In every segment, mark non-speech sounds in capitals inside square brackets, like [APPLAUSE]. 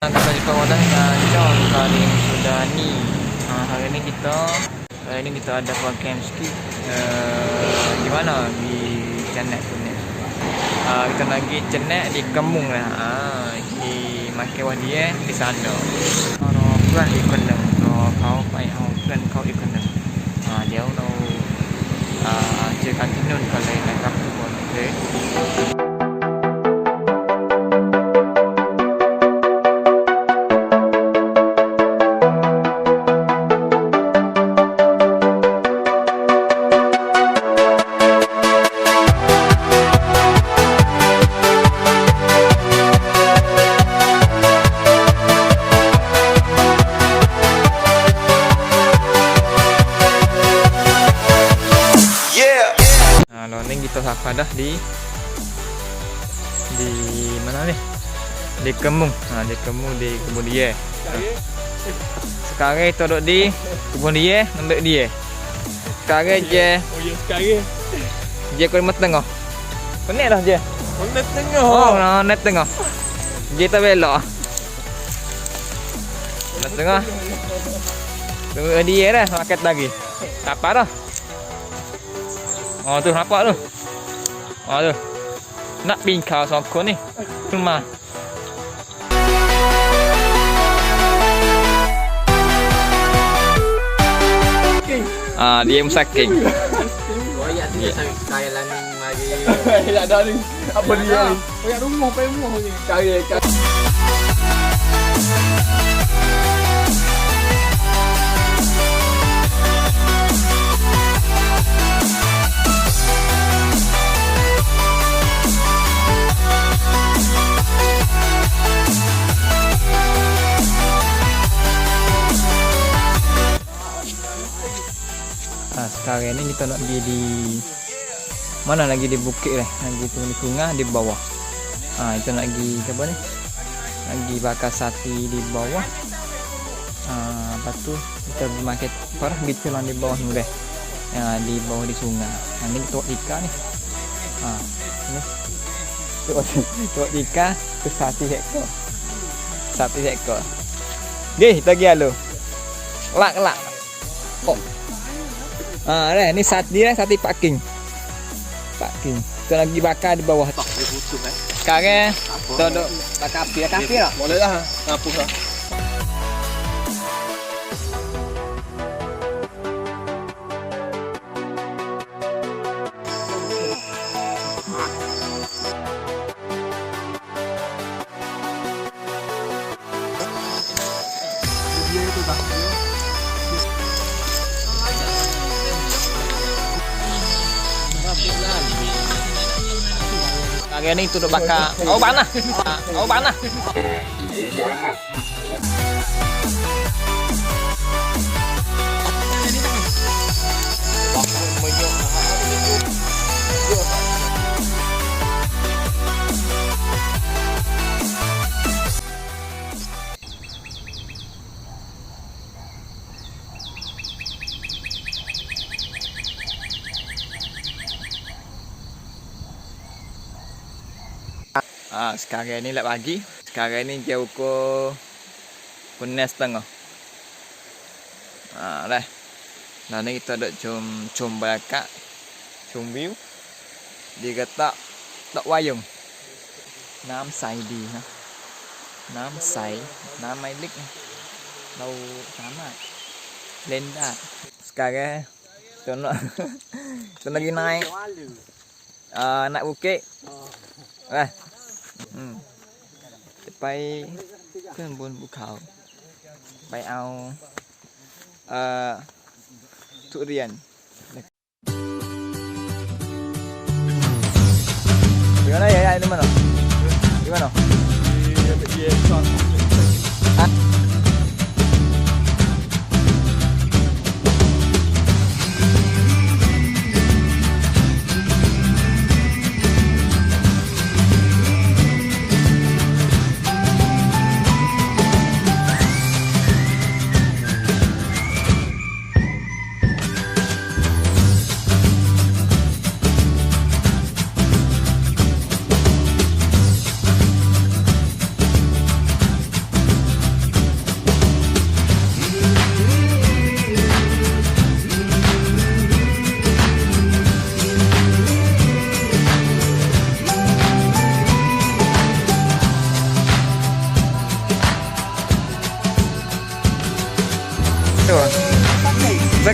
Kita jumpa orang dengan John Karim Sudani ha, Hari ni kita Hari ni kita ada program sikit. Uh, Di mana? Di Cenek ni. Uh, Kita nak pergi Cenek di Kemung lah. Ha, Di Makai Wadi eh Di sana. Kalau bukan ikut dah Kalau lawan ni kita sampai dah di di mana ni? Di Kemung. Ha, di Kemung di kebun dia. Ha. Sekarang kita duduk di kebun dia, ambil dia. Sekarang je, Oh ya sekarang je kau lima tengah. Penik dah je. Kena tengah Oh, nah, net tengah. Je tak belok. Net tengah. Tunggu dia dah, makan lagi. Tak apa dah. Oh tu nampak tu. Oh tu. Nak bingkau sokong ni. Cuma. Ah, dia musaking. Royak tu dia sampai kaya lamin mari. Tak ada ni Apa dia ni Banyak rumah Banyak rumah ni Kaya kaya kita nak pergi di mana lagi di bukit lah, lagi tu di sungai di bawah. Ah, kita nak pergi apa ni? Lagi bakar sapi di bawah. Ah, lepas tu kita pergi parah gitu lah di bawah ni. Ya, di bawah di sungai. Ha, ni kita ikan ni. Ha, ni. Tengok tengok ikan tu sapi ekor. Sapi ekor. Gih, kita pergi lalu. Lak lak. Oh. Ah, dah ni sat dia sate parking. Parking. Kita lagi bakar di bawah. Tak dia putus eh. Sekarang kita duduk bakar api, api tak? Boleh lah Ngapus lah Sekarang ni tu duduk bakar. Oh, panah. Oh, panah. Sekarang ni lah pagi. Sekarang ni dia ukur pukul setengah. Ah, dah. Nah ni kita duduk cum cum bakak. Cum view. Dia kata tak wayung. Nam sai đi ha. Nam sai, nam mai lik. Đâu sama. Lên dah. Sekarang kita nak [LAUGHS] kita lagi naik uh, naik bukit. Eh. จะไปขึ้นบนภูเขา ไปเอาเอ่อทุเรียนเดี๋ยวนะยายๆนี่มันหรอนี่มันหรอ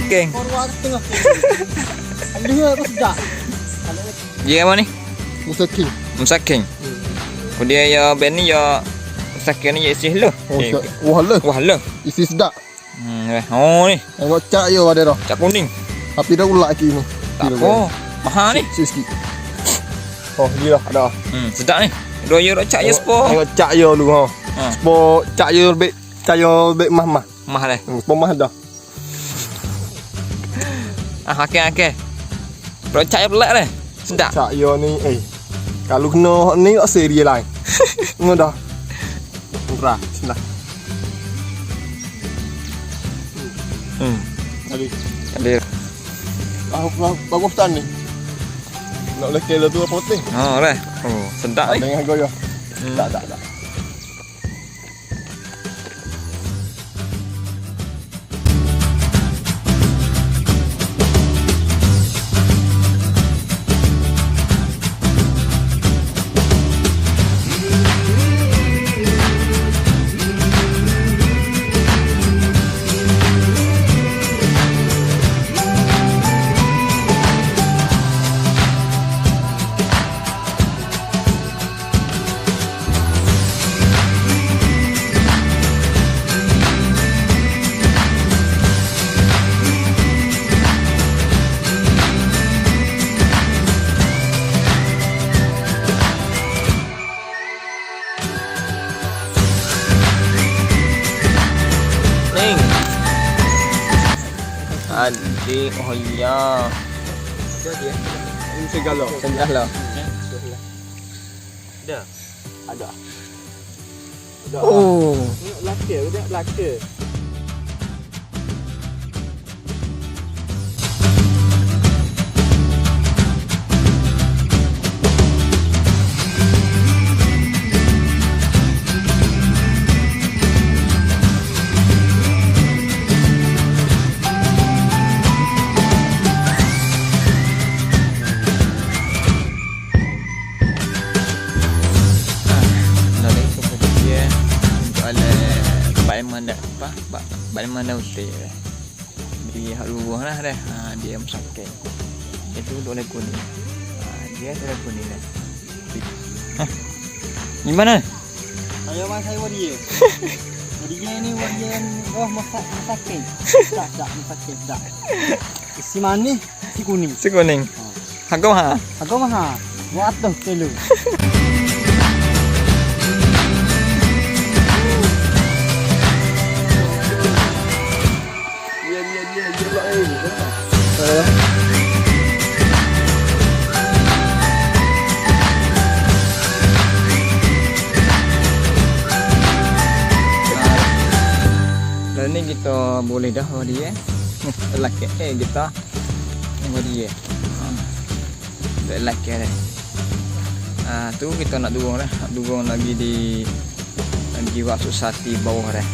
Tengah. Ada sedap? Dia apa ni? Musaking. Musaking. Kemudian ya ben ni ya Musaking ni ya isi lu. Oh. Wah lah. Wah lu. Isi sedap. Hmm, eh. oh ni Tengok cak yo ada dah. cak kuning. Tapi dah ulak lagi ni. Tak apa. Mahal ni. Sikit. Oh, dah ada. Hmm, sedap ni. Dua euro cak ya sepo. Tengok cak yo dulu ha. Ha, Sepo cak yo lebih cak yo lebih mah-mah. mahal eh. Hmm, Sepo mah dah. Ah, okey okey. Dua cak ya pelak deh. Sedap. Cak yo ni eh. Kalau kena ni tak seri [LAUGHS] lain. Ngono dah. Murah. Senang. Hmm. Tadi. Ada. Ah, bah- bagus tan ni. Nak lekeh le tu apa putih. Oh, dah. Oh, sedap ni. Dengan goyo. Hmm. Tak tak tak. Oh ya. Ini segala. Sendah lah. Ada. Ada. Oh. Laka, tengok laka. Balman dah utai. Di hak luar lah dah. Ha, dia masakin. Itu duk le kuning. Ha, dia tu le kuning dah. Ha. [LAUGHS] Gimana? Saya mas saya wadia. Wadia [LAUGHS] ni wadia ni oh masak masakin. [LAUGHS] Tak tak masakin tak. Si manis si kuning. Si kuning. Harga mahal. Aku mah buat tu kilo. Eh. Ni kita boleh dah dia. [LAUGHS] Lelaki eh kita. Ini dia. Ha. Lelaki dah. Ah tu kita nak durung dah. Nak durung lagi di lagi waktu sati bawah dah.